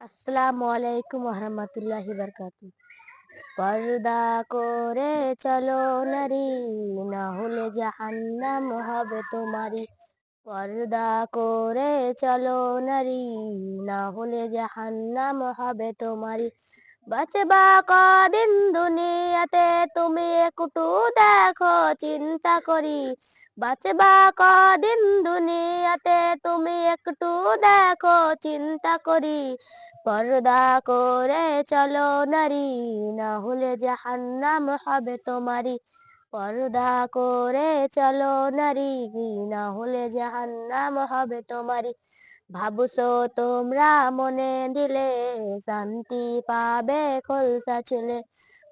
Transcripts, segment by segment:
আসসালামু আলাইকুম রহমতুল্লাহি বারকাতু পর্দা করে চলো নারী, না হলে জাহান্নাম হবে তোমারি পর্দা করে চলো নারী, না হলে জাহান্নাম হবে তোমারি বাঁচবা কদিন দুনিয়াতে তুমি একটু দেখো চিন্তা করি। বাঁচবা কদিন দুনিয়াতে তুমি একটু দেখো চিন্তা করি। পর্দা করে চলো নারী, না হলে জাহান্নাম হবে তোমারি পর্দা করে চলো নারী, না হলে জাহান্নাম হবে তোমারি ভাবছ তোমরা মনে দিলে, শান্তি পাবে খোলসা চলে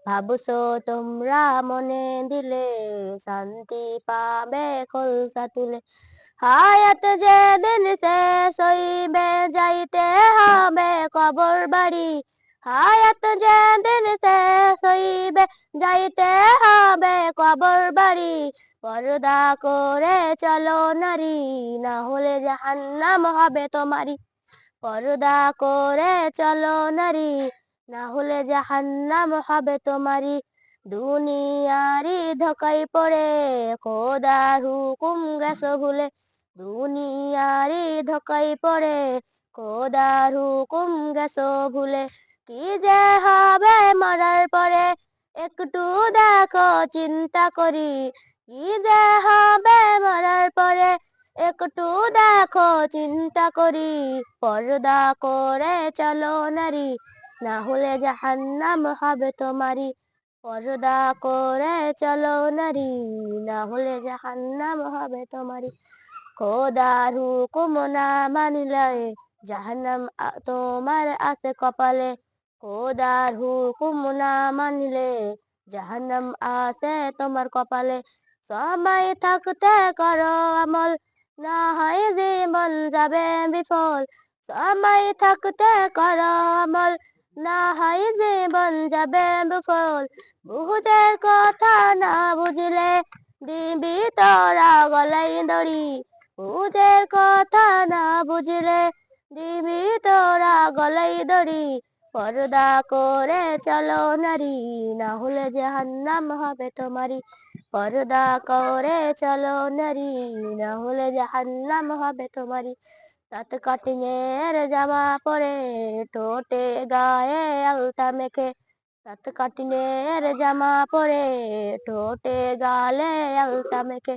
ভাবছ তোমরা মনে দিলে, শান্তি পাবে খোলসা তুলে। হায়াত যেদিন শেষ হইবে, যাইতে হবে কবর বাড়ি। হায়াত যেদিন শেষ হইবে যাইতে হবে কবর বাড়ি। পর্দা করে চলো নারী, না হলে জাহান্নাম হবে তোমারি পর্দা করে চলো নারী, না হলে জাহান্নাম হবে তোমারি দুনিয়ারি ধকাই পড়ে, খোদার হুকুম গেছো ভুলে। দুনিয়ারি ধকাই পড়ে, খোদার হুকুম গেছো ভুলে। কি যে হবে মরার পরে একটু দেখো, চিন্তা করি। কি যে হবে মরার পরে? একটু দেখো, চিন্তা করি। পর্দা করে চলো নারী, না হলে জাহান্নাম হবে তোমারি পর্দা করে চলো নারী, না হলে জাহান্নাম হবে তোমারি খোদার হুকুম না মানিলে জাহান্নাম তোমার আছে কপালে। খোদার হুকুম না মানলে জাহান্নাম আছে তোমার কপালে। সময় থাকতে করো আমল, না হয় জীবন যাবে বিফল। সময় থাকতে করো আমল, না হয় জীবন যাবে বিফল। বুঝের কথা না বুঝলে দিবি তোরা গলাই দড়ি। বুঝের কথা না বুঝলে দিবি তোরা গলাই দড়ি। পর্দা করে চলো নারী, না হলে জাহান্নাম হবে তোমারি পর্দা করে চলো নারী, না হলে জাহান্নাম হবে তোমারি তাত কাটিংয়ের জামা পরে ঠোঁটে গায়ে আলতা মেখে। তাত কাটিংয়ের জামা পরে ঠোঁটে গালে আলতা মেখে।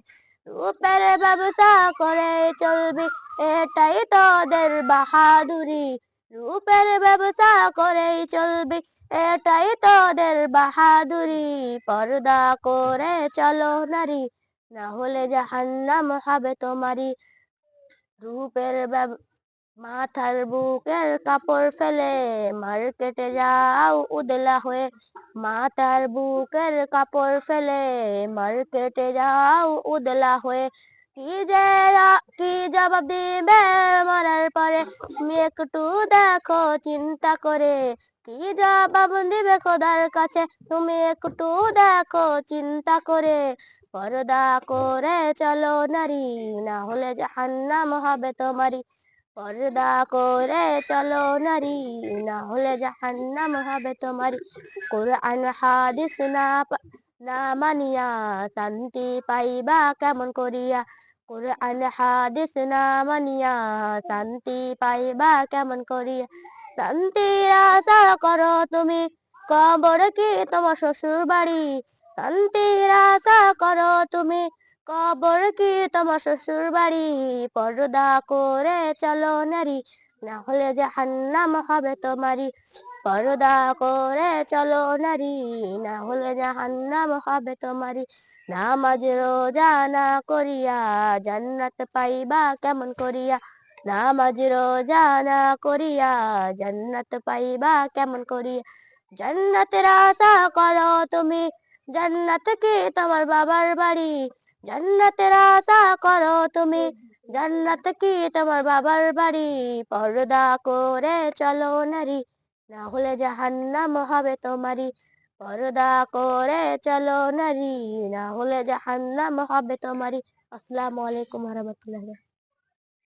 রূপের ব্যবসা করে চলবি, এটাই তোদের বাহাদুরি। রূপের ব্যবসা করেই চলবি, এটাই তোদের বাহাদুরি। পর্দা করে চলো নারী না হলে জাহান্নাম হবে তোমারি রূপের মাথার বুকের কাপড় ফেলে মার্কেটে যাও উদলা হয়ে। মাথার বুকের কাপড় ফেলে মার্কেটে যাও উদলা হয়ে। কি যে কি জবাব দিবে মরার পরে? তুমি একটু দেখো, চিন্তা করে। কি জবাব দিবে খোদার কাছে? তুমি একটু দেখো, চিন্তা করে। পর্দা করে চলো নারী, না হলে জাহান্নাম হবে তোমারি পর্দা করে চলো নারী, না হলে জাহান্নাম হবে তোমারি কোরআন, হাদিস না না মানিয়া, শান্তি পাইবা কেমন করিয়া? কোরআন, হাদিস না মানিয়া, শান্তি পাইবা কেমন করিয়া? শান্তির আশা করো তুমি, কবর কি তোমার শ্বশুর বাড়ি শান্তির আশা করো তুমি, কবর কি তোমার শ্বশুর বাড়ি পর্দা করে চলো নারী, না হলে জাহান্নাম হবে তোমারি পর্দা করে চলো নারী, না হলে জাহান্নাম হবে তোমারি নামাজ রোজা না করিয়া জান্নাত পাইবা কেমন করিয়া? নামাজ রোজা না করিয়া জান্নাত পাইবা কেমন করিয়া? জান্নাতের আশা করো তুমি, জান্নাত কি তোমার বাবার বাড়ি? জান্নাতের আশা করো তুমি, জান্নাত কি তোমার বাবার বাড়ি? পর্দা করে চলো নারী না হলে জাহান্নাম হবে তোমারি পর্দা করে চলো নারী না হলে জাহান্নাম হবে তোমারি আসসালামু আলাইকুম রহমতুল্লাহ